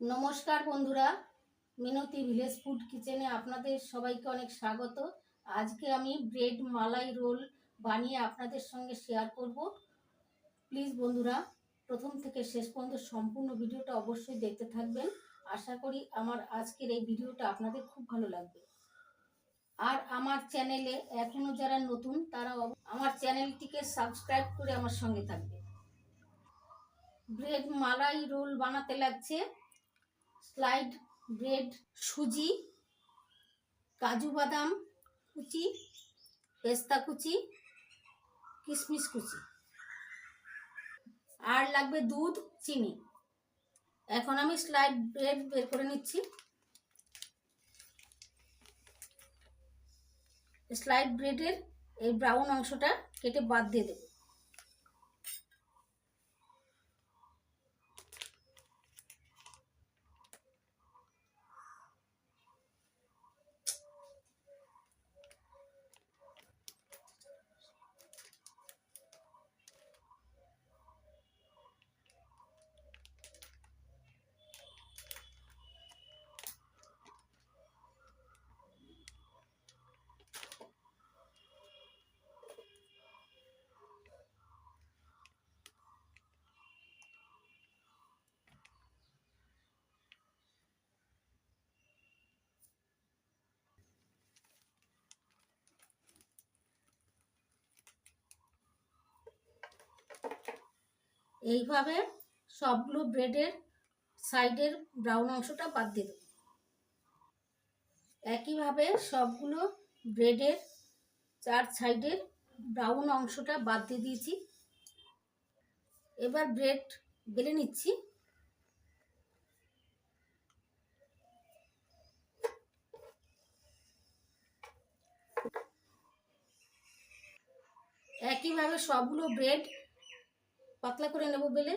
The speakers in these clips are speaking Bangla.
নমস্কার বন্ধুরা, মিনতি ভিলেজ ফুড কিচেনে আপনাদের সবাইকে অনেক স্বাগত। আজকে আমি ব্রেড মালাই রোল বানিয়ে আপনাদের সঙ্গে শেয়ার করব। প্লিজ বন্ধুরা, প্রথম থেকে শেষ পর্যন্ত সম্পূর্ণ ভিডিওটা অবশ্যই দেখতে থাকবেন। আশা করি আমার আজকের এই ভিডিওটা আপনাদের খুব ভালো লাগবে। আর আমার চ্যানেলে এখনও যারা নতুন, তারা আমার চ্যানেলটিকে সাবস্ক্রাইব করে আমার সঙ্গে থাকবে। ব্রেড মালাই রোল বানাতে লাগছে। স্লাইড ব্রেড, সুজি, কাজু বাদাম কুচি, পেস্তা কুচি, কিশমিশ কুচি। আর লাগবে দুধ, চিনি। এখন আমি স্লাইড ব্রেড বের করে নিচ্ছি। স্লাইড ব্রেডের এই ব্রাউন অংশটা কেটে বাদ দিয়ে দেবো। এইভাবে সবগুলো ব্রেডের সাইডের ব্রাউন অংশটা বাদ দিয়ে দেবো। একইভাবে সবগুলো ব্রেডের চার সাইডের ব্রাউন অংশটা বাদ দিয়ে দিয়েছি। এবার ব্রেড বেলে নিচ্ছি। একইভাবে সবগুলো ব্রেড পাতলা করে নেব বেলে?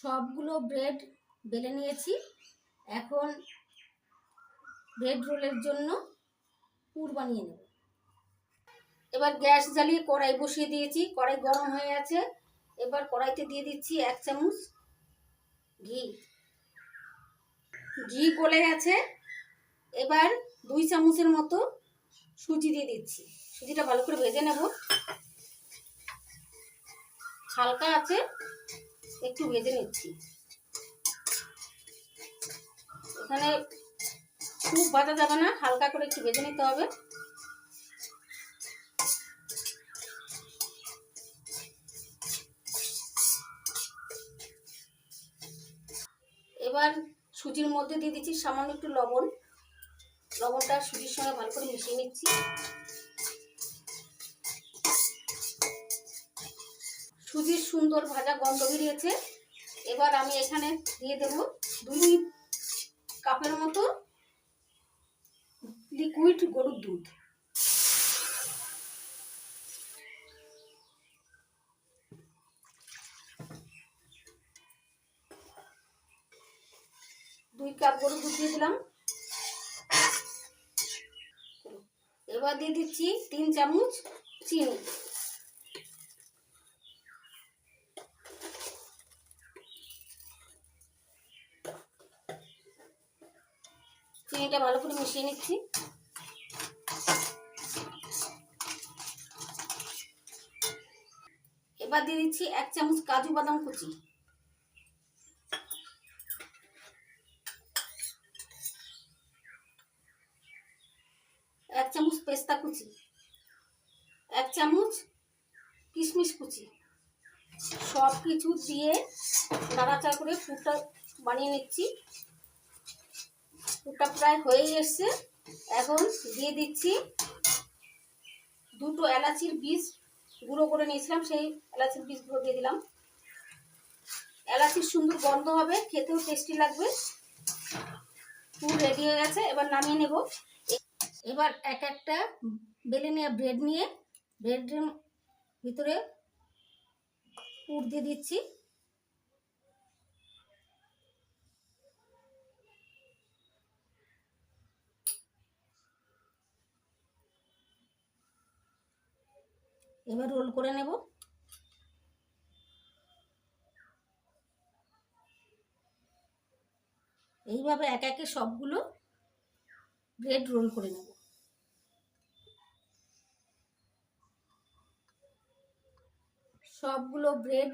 সবগুলো ব্রেড বেলে নিয়েছি। এখন ব্রেড রোলের জন্য পুর বানিয়ে নেব। এবার গ্যাস জ্বালিয়ে কড়াই বসিয়ে দিয়েছি। কড়াই গরম হয়ে আছে এবার কড়াইতে দিয়ে দিচ্ছি এক চামচ ঘি। ঘি গলে গেছে। এবার দুই চামচের মতো সুজি দিয়ে দিচ্ছি। সুজিটা ভালো করে ভেজে নেব। হালকা আছে। একটু ভেজে নিচ্ছি। এখানে খুব ভাজা যাবে না, হালকা করে একটু ভেজে নিতে হবে। এবার সুজির মধ্যে দিয়ে দিচ্ছি সামান্য একটু লবণ। লবণটা সুজির সঙ্গে ভালো করে মিশিয়ে নিচ্ছি। সুজির সুন্দর ভাজা গন্ধ বেরিয়েছে। এবার আমি এখানে দিয়ে দেব দুই কাপের মতো লিকুইড গরুর দুধ। দুই কাপ গরুর দুধ দিয়ে দিলাম। এবার দিয়ে দিচ্ছি তিন চামচ চিনি। চিনিটা ভালো করে মিশিয়ে নিচ্ছি। এবার দিয়ে দিচ্ছি এক চামচ কাজু বাদাম কুচি। এক চামচ পেস্তা কুচি। এক চামচ কিশমিশ কুচি। সব কিছু দিয়ে নাড়াচাড়া করে ফুটটা বানিয়ে নিচ্ছি। ফুটটা প্রায় হয়ে এসছে এখন দিয়ে দিচ্ছি দুটো এলাচির বীজ গুঁড়ো করে নিয়েছিলাম, সেই এলাচির বীজগুলো দিয়ে দিলাম। এলাচির সুন্দর গন্ধ হবে, খেতেও টেস্টি লাগবে। পুর রেডি হয়ে গেছে, এবার নামিয়ে নেব। এবার এক একটা বেলে নেওয়া ব্রেড নিয়ে ব্রেডের ভিতরে পুর দিয়ে দিচ্ছি। এবার রোল করে নেব। এইভাবে এক একে সবগুলো ব্রেড রোল করে নেব। সবগুলো ব্রেড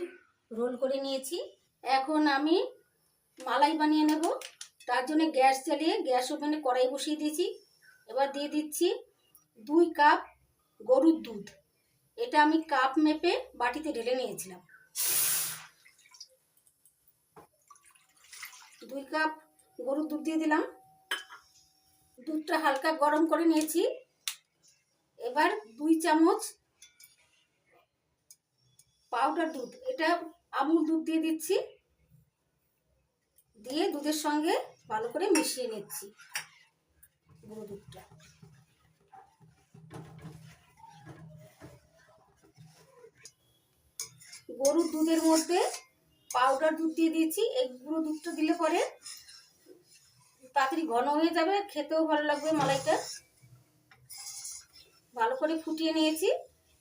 রোল করে নিয়েছি। এখন আমি মালাই বানিয়ে নেব। তার জন্য গ্যাস জ্বালিয়ে গ্যাস ওভেনে কড়াই বসিয়ে দিয়েছি। এবার দিয়ে দিচ্ছি দুই কাপ গরুর দুধ। এটা আমি কাপ মেপে বাটিতে ঢেলে নিয়েছিলাম। দুই কাপ গরুর দুধ দিয়ে দিলাম। দুধটা হালকা গরম করে নিয়েছি। এবার দুই চামচ পাউডার দুধ, এটা আমুল দুধ দিয়ে দিচ্ছি। দিয়ে দুধের সঙ্গে ভালো করে মিশিয়ে নিচ্ছি গুঁড়ো দুধটা। গরুর দুধের মধ্যে পাউডার দুধ দিয়ে দিয়েছি। এই গুঁড়ো দুধটা দিলে পরে তাড়াতাড়ি ঘন হয়ে যাবে, খেতেও ভালো লাগবে মালাইটা। ভালো করে ফুটিয়ে নিয়েছি।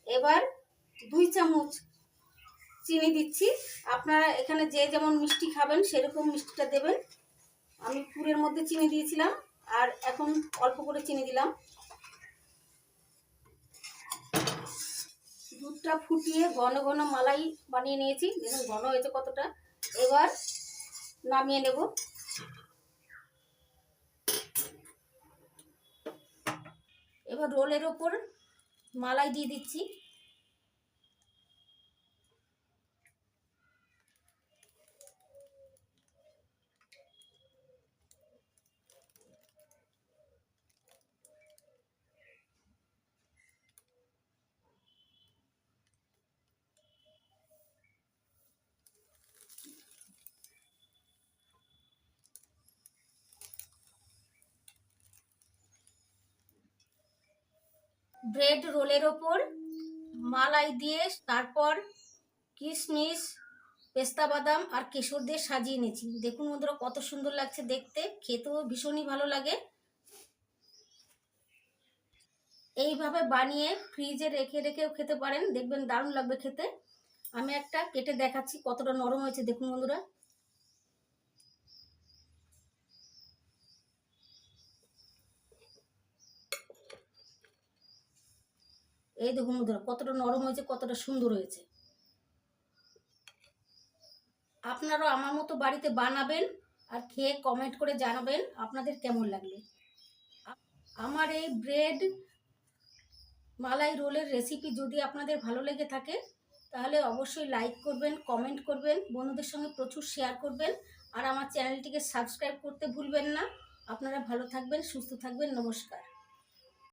এবার দুই চামচ চিনি দিচ্ছি। আপনারা এখানে যে যেমন মিষ্টি খাবেন, সেরকম মিষ্টিটা দেবেন। আমি পুরের মধ্যে চিনি দিয়েছিলাম, আর এখন অল্প করে চিনি দিলাম। দুধটা ফুটিয়ে ঘন ঘন মালাই বানিয়ে নিয়েছি। দেখুন ঘন হয়েছে কতটা। এবার নামিয়ে নেব। এবার রোলের ওপর মালাই দিয়ে দিচ্ছি। ব্রেড রোলের ওপর, মালাই দিয়ে তারপর কিশমিশ, পেস্তা বাদাম আর কেশর দিয়ে সাজিয়ে নিয়েছি দেখুন বন্ধুরা, কত সুন্দর লাগছে দেখতে। খেতেও ভীষণই ভালো লাগে। এইভাবে বানিয়ে ফ্রিজে রেখে রেখেও খেতে পারেন। দেখবেন দারুণ লাগবে খেতে। আমি একটা কেটে দেখাচ্ছি কতটা নরম হয়েছে। দেখুন বন্ধুরা এই দেখুন বন্ধুরা কতটা নরম হয়েছে, কতটা সুন্দর হয়েছে। আপনারাও আমার মতো বাড়িতে বানাবেন আর খেয়ে কমেন্ট করে জানাবেন আপনাদের কেমন লাগল। আমার এই ব্রেড মালাই রোলের রেসিপি যদি আপনাদের ভালো লেগে থাকে, তাহলে অবশ্যই লাইক করবেন কমেন্ট করবেন, বন্ধুদের সঙ্গে প্রচুর শেয়ার করবেন, আর আমার চ্যানেলটিকে সাবস্ক্রাইব করতে ভুলবেন না। আপনারা ভালো থাকবেন, সুস্থ থাকবেন, নমস্কার।